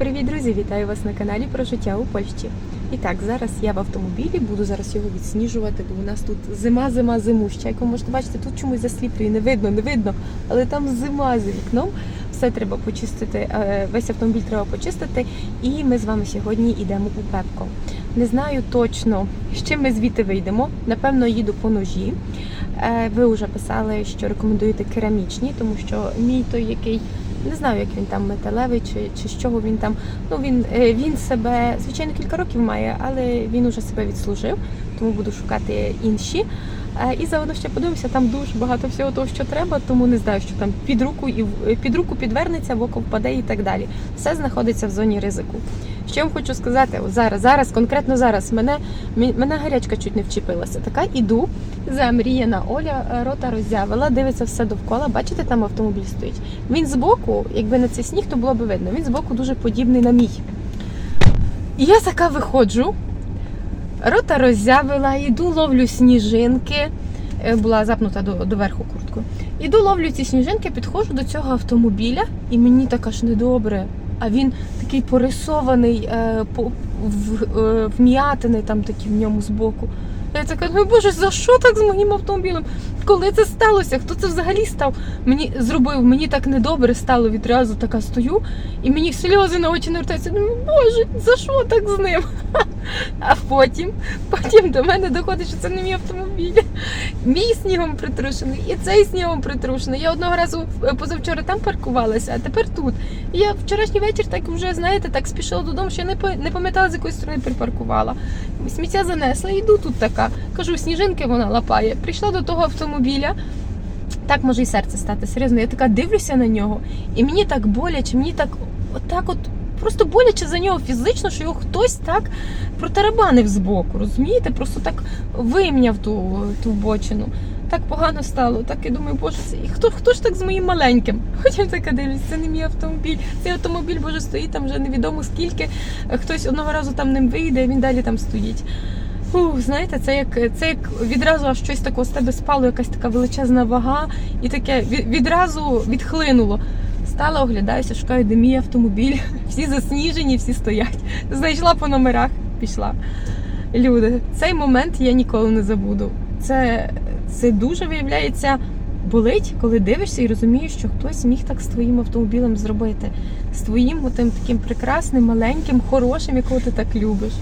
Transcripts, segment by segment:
Привіт, друзі! Вітаю вас на каналі про життя у Польщі. І так, зараз я в автомобілі, буду зараз його відсніжувати, бо у нас тут зима, зима, зимуща. Як ви можете бачити, тут чомусь засліплює, не видно, не видно, але там зима за вікном. Все треба почистити, е, весь автомобіль треба почистити. І ми з вами сьогодні йдемо у Пепко. Не знаю точно, з чим ми звідти вийдемо. Напевно, їду по ножі. Е, Ви вже писали, що рекомендуєте керамічні, тому що мій той, який не знаю, як він там металевий чи, чи з чого він там. Ну він, е, він себе, звичайно, кілька років має, але він уже себе відслужив, тому буду шукати інші. Е, І заодно ще подивимося, там дуже багато всього того, що треба, тому не знаю, що там під руку і в- під руку підвернеться, в око впаде і так далі. Все знаходиться в зоні ризику. Що я вам хочу сказати, зараз, зараз, конкретно зараз, мене, мене гарячка чуть не вчепилася. Така іду, замріяна Оля е, рота роззявила, дивиться все довкола. Бачите, там автомобіль стоїть. Він збоку, якби на цей сніг, то було б видно. Він збоку дуже подібний на мій. І я така виходжу, рота роззявила, іду, ловлю сніжинки. Е, Була запнута до, до верху куртку. Іду, ловлю ці сніжинки, підходжу до цього автомобіля, і мені так аж недобре. А він такий порисований, е, по, в, е, вм'ятини там такі в ньому збоку. Я така ну боже, за що так з моїм автомобілем? Коли це сталося? Хто це взагалі став? Мені зробив, мені так недобре стало відразу така стою, і мені сльози на очі навертаються. Думаю, боже, за що так з ним? А потім, потім до мене доходить, що це не мій автомобіль. Мій снігом притрушений, і цей снігом притрушений. Я одного разу е, позавчора там паркувалася, а тепер тут. І я вчорашній вечір так вже, знаєте, так спішила додому, що я не пам'ятала, з якої сторони припаркувала. Сміття занесла, йду тут така. Кажу, сніжинки вона лапає. Прийшла до того автомобіля. Так може і серце стати. Серйозно, я така дивлюся на нього, і мені так боляче, мені так отак от. Просто боляче за нього фізично, що його хтось так протарабанив збоку, розумієте? Просто так вимняв ту, ту бочину. Так погано стало. Так і думаю, боже, і хто, хто ж так з моїм маленьким? Потім така дивлюсь, це не мій автомобіль. Цей автомобіль, боже, стоїть там вже невідомо скільки. Хтось одного разу там ним вийде, він далі там стоїть. Фу, знаєте, це як це як відразу аж щось такого з тебе спало, якась така величезна вага, і таке від- відразу відхлинуло. Стала, оглядаюся, шукаю, де мій автомобіль. Всі засніжені, всі стоять. Знайшла по номерах, пішла. Люди, цей момент я ніколи не забуду. Це, це дуже виявляється болить, коли дивишся і розумієш, що хтось міг так з твоїм автомобілем зробити. З твоїм отим таким прекрасним, маленьким, хорошим, якого ти так любиш.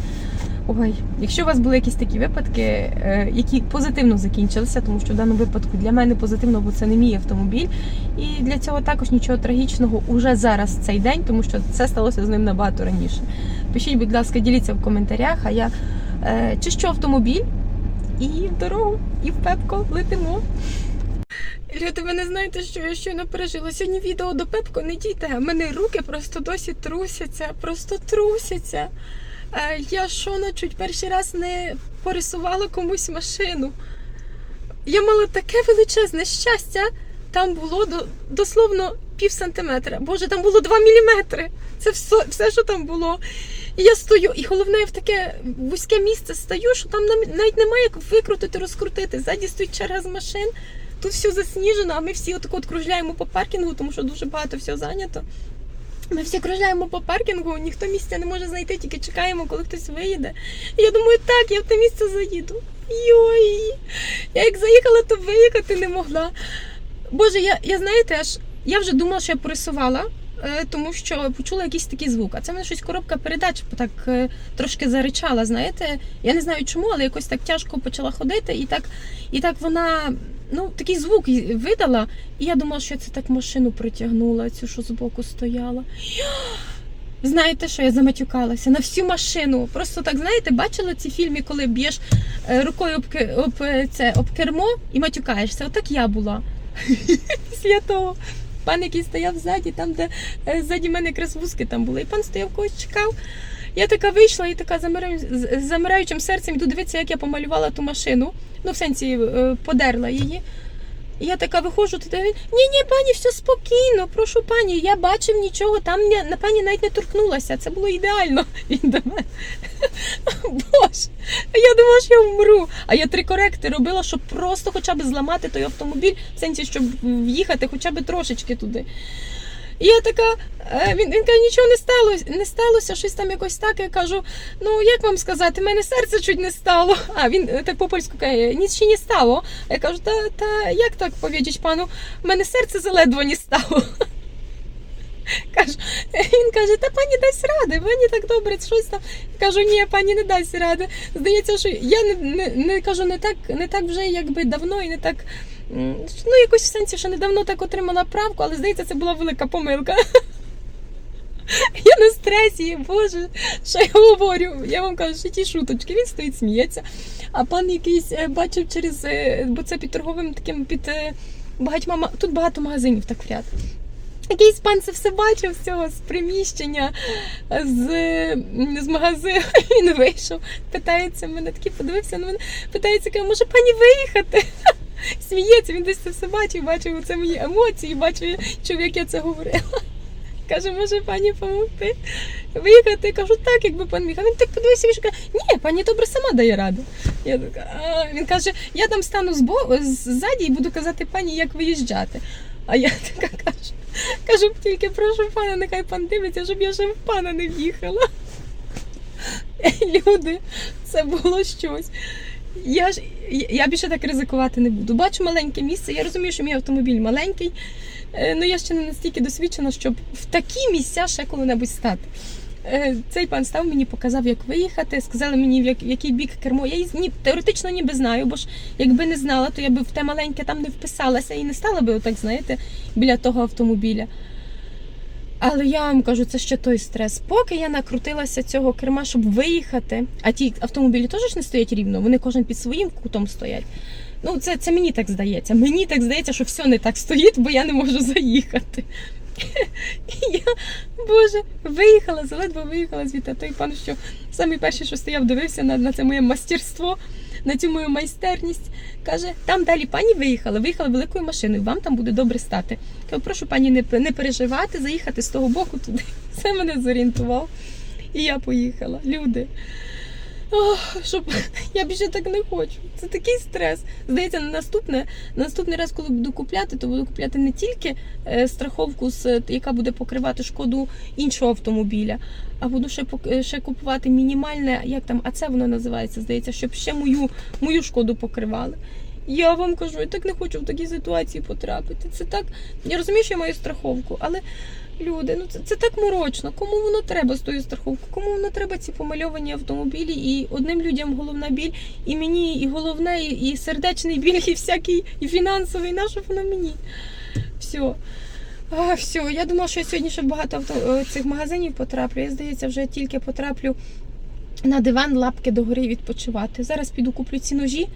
Ой, якщо у вас були якісь такі випадки, е, які позитивно закінчилися, тому що в даному випадку для мене позитивно, бо це не мій автомобіль, і для цього також нічого трагічного уже зараз цей день, тому що це сталося з ним набагато раніше. Пишіть, будь ласка, діліться в коментарях, а я е, чищу автомобіль і в дорогу, і в пепко летимо. Люди, ви не знаєте, що я щойно пережила. Сьогодні відео до Пепко не дійте. в мене руки просто досі трусяться, просто трусяться. Е, Я що на чуть перший раз не порисувала комусь машину. Я мала таке величезне щастя. Там було до, дословно пів сантиметра. Боже, там було 2 міліметри. Це все, все, що там було. І я стою, і головне, я в таке вузьке місце стою, що там навіть немає як викрутити, розкрутити. Ззаді стоїть черга з машин. Тут все засніжено, а ми всі отако от кружляємо по паркінгу, тому що дуже багато всього зайнято. Ми всі кружляємо по паркінгу, ніхто місця не може знайти, тільки чекаємо, коли хтось виїде. І я думаю, так, я в те місце заїду. Йой! Я як заїхала, то виїхати не могла. Боже, я, я знаєте, аж я вже думала, що я порисувала, е, тому що почула якийсь такий звук. А це мене щось коробка передач так е, трошки заричала. Знаєте, я не знаю чому, але якось так тяжко почала ходити, і так, і так вона. Ну, такий звук видала, і я думала, що це так машину притягнула, цю, що збоку стояла. Знаєте, що я заматюкалася на всю машину. Просто так, знаєте, бачила ці фільми, коли б'єш е, рукою об, об, е, це, об кермо і матюкаєшся. Отак я була. Після того. Пан, який стояв ззаді, там, де е, ззаді мене якраз там були, і пан стояв когось чекав. Я така вийшла і така з замираючим серцем йду дивитися, як я помалювала ту машину. Ну, в сенсі е, подерла її. І я така виходжу, туди він ні, ні, пані, все спокійно, прошу пані, я бачив нічого, там на пані навіть не торкнулася. Це було ідеально. Він до мене. Боже, я думала, що я вмру. А я три коректи робила, щоб просто хоча б зламати той автомобіль, в сенсі, щоб в'їхати хоча б трошечки туди. І я така, е, він, він каже, нічого не сталося, не сталося, щось там якось так. Я кажу, ну як вам сказати, мене серце чуть не стало. А він е, так по-польську каже, ніч не стало. Я кажу, та, та як так повідіч пану, мене серце заледве не стало. Кажу, він каже, та пані дасть ради, пані так добре, щось там. Кажу, ні, пані не дасть ради. Здається, що я не, не, не кажу не так, не так вже якби давно і не так. Ну, якось в сенсі, що недавно так отримала правку, але здається, це була велика помилка. Я на стресі, боже, що я говорю? Я вам кажу, що ті шуточки, він стоїть, сміється. А пан якийсь е, бачив через, е, бо це під торговим таким під е, багатьма ма- тут багато магазинів так в ряд. Якийсь пан це все бачив з цього з приміщення, з, з магазину. Він вийшов, питається мене, такий подивився на мене, питається, каже, може пані виїхати? Сміється, він десь це все бачив, бачив це мої емоції, бачив, чув, як я це говорила. Каже, може пані допомогти виїхати? Кажу, так, якби пан міг. А він так подивився, він каже, ні, пані добре сама дає раду. Я така, а він каже, я там стану збо- ззаді і буду казати пані, як виїжджати. А я така кажу, кажу, тільки прошу пана, нехай пан дивиться, щоб я ще в пана не в'їхала. Люди, це було щось. Я ж я більше так ризикувати не буду. Бачу маленьке місце. Я розумію, що мій автомобіль маленький. Е, Ну я ще не настільки досвідчена, щоб в такі місця ще коли-небудь стати. Е, Цей пан став мені, показав, як виїхати. Сказали мені, в як- який бік кермо. Я ні, теоретично ніби знаю, бо ж якби не знала, то я би в те маленьке там не вписалася і не стала би, отак, знаєте, біля того автомобіля. Але я вам кажу, це ще той стрес. Поки я накрутилася цього керма, щоб виїхати, а ті автомобілі теж не стоять рівно, вони кожен під своїм кутом стоять. Ну, це, це мені так здається. Мені так здається, що все не так стоїть, бо я не можу заїхати. І я, Боже, виїхала, заледве виїхала звідти. Той пан, що самий перший, що стояв, дивився на, на це моє мастерство, на цю мою майстерність. Каже, там далі пані виїхала, виїхала великою машиною, вам там буде добре стати. Кажу, прошу пані не, не переживати, заїхати з того боку туди. Це мене зорієнтував. І я поїхала. Люди. Ох, щоб я більше так не хочу. Це такий стрес. Здається, на наступне, наступний раз, коли буду купляти, то буду купляти не тільки е, страховку, яка буде покривати шкоду іншого автомобіля, а буду ще е, ще купувати мінімальне, як там, а це воно називається, здається, щоб ще мою, мою шкоду покривали. Я вам кажу, я так не хочу в такій ситуації потрапити. Це так. Я розумію, що я маю страховку, але люди, ну це, це так морочно. Кому воно треба з тою страховкою? Кому воно треба ці помальовані автомобілі? І одним людям головна біль, і мені, і головне, і, сердечний біль, і всякий, і фінансовий, на що воно мені? Все. А, все, я думала, що я сьогодні ще багато авто, е, цих магазинів потраплю. Я, здається, вже тільки потраплю на диван, лапки догори відпочивати. Зараз піду куплю ці ножі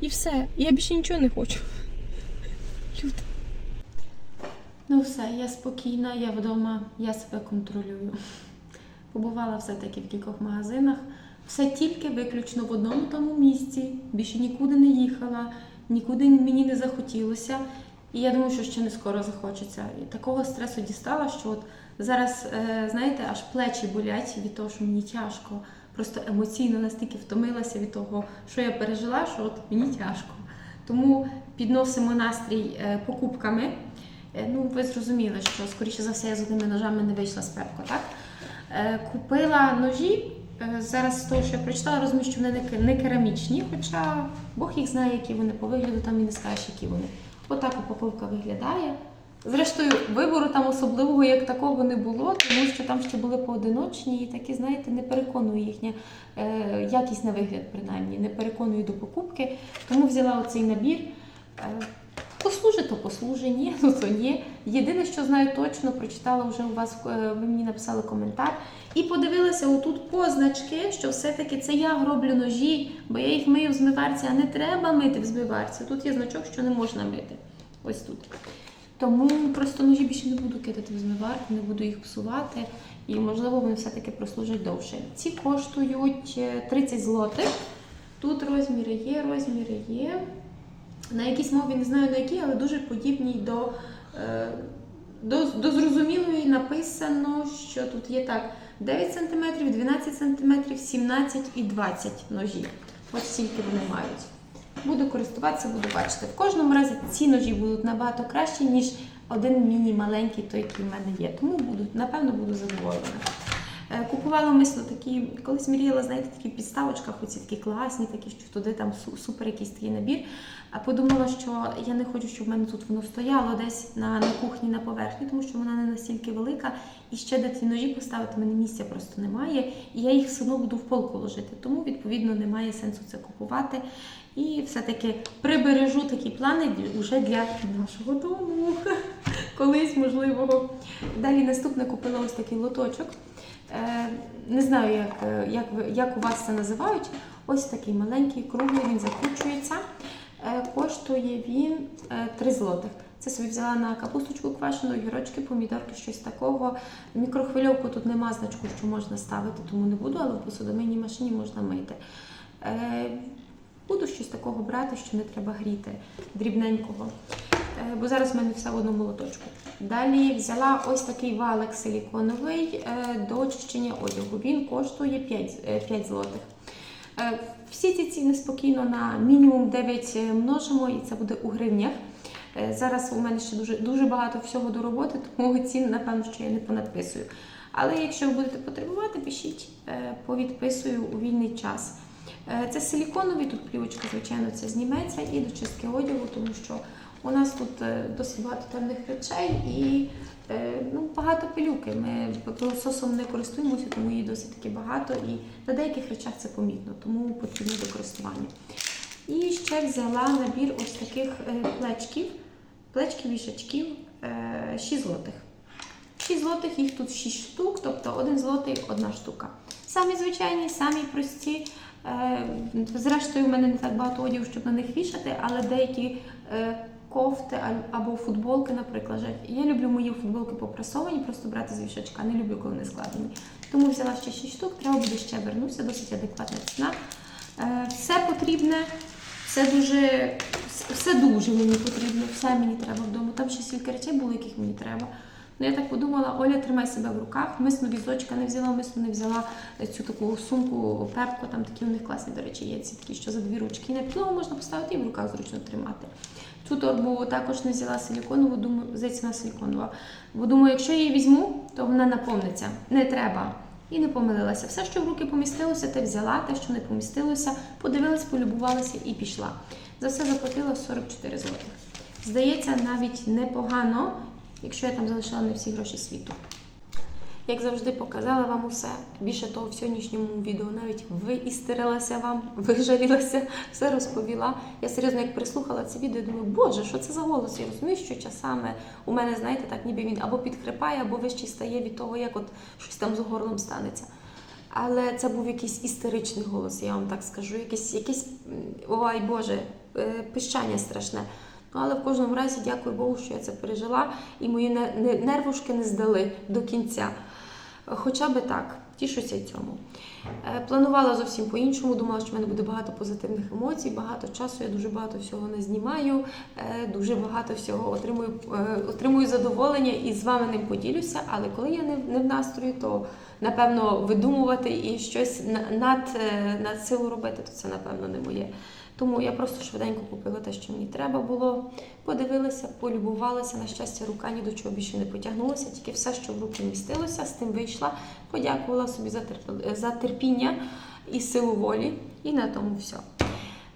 і все. Я більше нічого не хочу. Люди. Ну все, я спокійна, я вдома, я себе контролюю. Побувала все-таки в кількох магазинах. Все тільки виключно в одному тому місці. Більше нікуди не їхала, нікуди мені не захотілося. І я думаю, що ще не скоро захочеться. І такого стресу дістала, що от зараз, е, знаєте, аж плечі болять від того, що мені тяжко. Просто емоційно настільки втомилася від того, що я пережила, що от мені тяжко. Тому підносимо настрій е, покупками. Е, Ну, ви зрозуміли, що скоріше за все я з одними ножами не вийшла з пепко, так? Е, Купила ножі. е, Зараз з того, що я прочитала, розумію, що вони не керамічні, хоча Бог їх знає, які вони по вигляду, там і не скажеш, які вони. Отак упаковка виглядає. Зрештою, вибору там особливого як такого не було, тому що там ще були поодиночні і такі, знаєте, не переконує їхня е, якість вигляд, принаймні, не переконує до покупки. Тому взяла оцей набір. Е, Послужить, то послужить, ні, ну то ні. Єдине, що знаю точно, прочитала вже у вас, е, ви мені написали коментар. І подивилася отут позначки, що все-таки це я роблю ножі, бо я їх мию в змиварці, а не треба мити в змиварці. Тут є значок, що не можна мити. Ось тут. Тому просто ножі більше не буду кидати в змиварку, не буду їх псувати. І можливо вони все-таки прослужать довше. Ці коштують е, 30 злотих. Тут розміри є, розміри є. На якійсь мові не знаю на якій, але дуже подібній до, е, до, до зрозумілої написано, що тут є так: 9 см, 12 см, 17 і 20 ножів. Ось стільки вони мають. Буду користуватися, буду бачити. В кожному разі ці ножі будуть набагато кращі, ніж один міні маленький, той, який в мене є. Тому буду, напевно, буду задоволена. Е, Купувала мисло такі, колись мріяла, знаєте, такі в підставочках, оці такі класні, такі, що туди там супер якийсь такий набір. А подумала, що я не хочу, щоб в мене тут воно стояло десь на, на кухні на поверхні, тому що вона не настільки велика. І ще де ті ножі поставити, мене місця просто немає. І я їх все одно буду в полку ложити. Тому, відповідно, немає сенсу це купувати. І все-таки прибережу такі плани вже для нашого дому. Колись можливого. Далі наступне купила ось такий лоточок. Е, Не знаю, як, е, як, як у вас це називають. Ось такий маленький, круглий, він закручується. Е, Коштує він е, 3 злотих. Це собі взяла на капусточку квашену, гірочки, помідорки, щось такого. Мікрохвильовку тут нема значку, що можна ставити, тому не буду, але в посудомийній машині можна мити. Буду щось такого брати, що не треба гріти, дрібненького. Е, Бо зараз в мене все в одному лоточку. Далі взяла ось такий валик силіконовий е, до очищення одягу. Він коштує 5, е, 5 злотих. Е, Всі ці ціни спокійно на мінімум 9 множимо, і це буде у гривнях. Зараз у мене ще дуже, дуже багато всього до роботи, тому цін, напевно, що я не понадписую. Але якщо ви будете потребувати, пишіть, повідписую у вільний час. Е, Це силіконовий, тут плівочка, звичайно, це зніметься і до чистки одягу, тому що у нас тут е, досить багато темних речей і е, ну, багато пилюки. Ми пилососом не користуємося, тому її досить таки багато. І на деяких речах це помітно, тому потрібно до користування. І ще взяла набір ось таких плечків, плечків вішачків е, 6 злотих. 6 злотих, їх тут 6 штук, тобто 1 злотий одна штука. Самі звичайні, самі прості. Е, Зрештою, в мене не так багато одягу, щоб на них вішати, але деякі е, кофти або футболки, наприклад. Я люблю мої футболки попрасовані, просто брати з вішачка, не люблю, коли вони складені. Тому взяла ще 6 штук, треба буде ще вернуся, досить адекватна ціна. Е, Все потрібне, все дуже, все дуже мені потрібно, все мені треба вдома. Там ще стільки речей було, яких мені треба. Ну, я так подумала, Оля, тримай себе в руках. Мисну візочка не взяла, мисну не взяла цю таку сумку, пепку, там такі у них класні, до речі, є ці такі, що за дві ручки. І на підлогу можна поставити і в руках зручно тримати. Цю торбу також не взяла силіконову, думаю, здається, силіконова. Бо думаю, якщо я її візьму, то вона наповниться. Не треба. І не помилилася. Все, що в руки помістилося, те взяла, те, що не помістилося, подивилась, полюбувалася і пішла. За все заплатила 44 злотих. Здається, навіть непогано, якщо я там залишила не всі гроші світу. Як завжди, показала вам усе. Більше того, в сьогоднішньому відео навіть виістерилася вам, вижалілася, все розповіла. Я серйозно як прислухала це відео, думаю, боже, що це за голос? Я розумію, що часами у мене, знаєте, так ніби він або підхрипає, або вищий стає від того, як от щось там з горлом станеться. Але це був якийсь істеричний голос, я вам так скажу. Якийсь, якийсь ой Боже, е, пищання страшне. Ну, але в кожному разі дякую Богу, що я це пережила, і мої не- не- нервушки не здали до кінця. Хоча би так, тішуся цьому. Е, Планувала зовсім по-іншому, думала, що в мене буде багато позитивних емоцій, багато часу, я дуже багато всього не знімаю, е, дуже багато всього отримую, е, отримую задоволення і з вами ним поділюся. Але коли я не, в настрої, то напевно видумувати і щось над, над силу робити, то це напевно не моє. Тому я просто швиденько купила те, що мені треба було. Подивилася, полюбувалася. На щастя, рука ні до чого більше не потягнулася, тільки все, що в руки містилося, з тим вийшла. Подякувала собі за, терп... за терпіння і силу волі. І на тому все.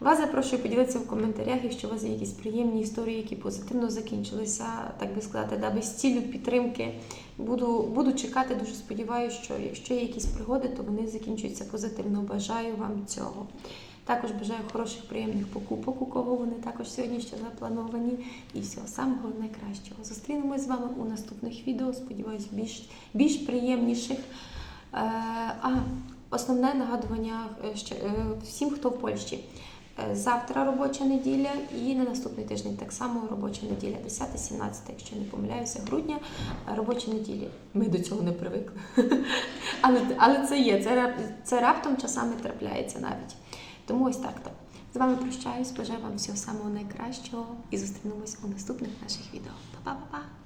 Вас запрошую поділитися в коментарях, якщо у вас є якісь приємні історії, які позитивно закінчилися, так би сказати, да, без цілю підтримки. Буду, буду чекати, дуже сподіваюся, що якщо є якісь пригоди, то вони закінчуються позитивно. Бажаю вам цього. Також бажаю хороших, приємних покупок, у кого вони також сьогодні ще заплановані. І всього самого найкращого. Зустрінемось з вами у наступних відео. Сподіваюсь, більш, більш приємніших. Е, а основне нагадування е, е, всім, хто в Польщі. Завтра робоча неділя і на наступний тиждень так само робоча неділя, 10-17, якщо не помиляюся, грудня робочі неділі. Ми до цього не привикли. але, але це є, це, це раптом часами трапляється навіть. Тому ось так то. З вами прощаюсь, бажаю вам всього самого найкращого і зустрінемось у наступних наших відео. Па-па-па-па!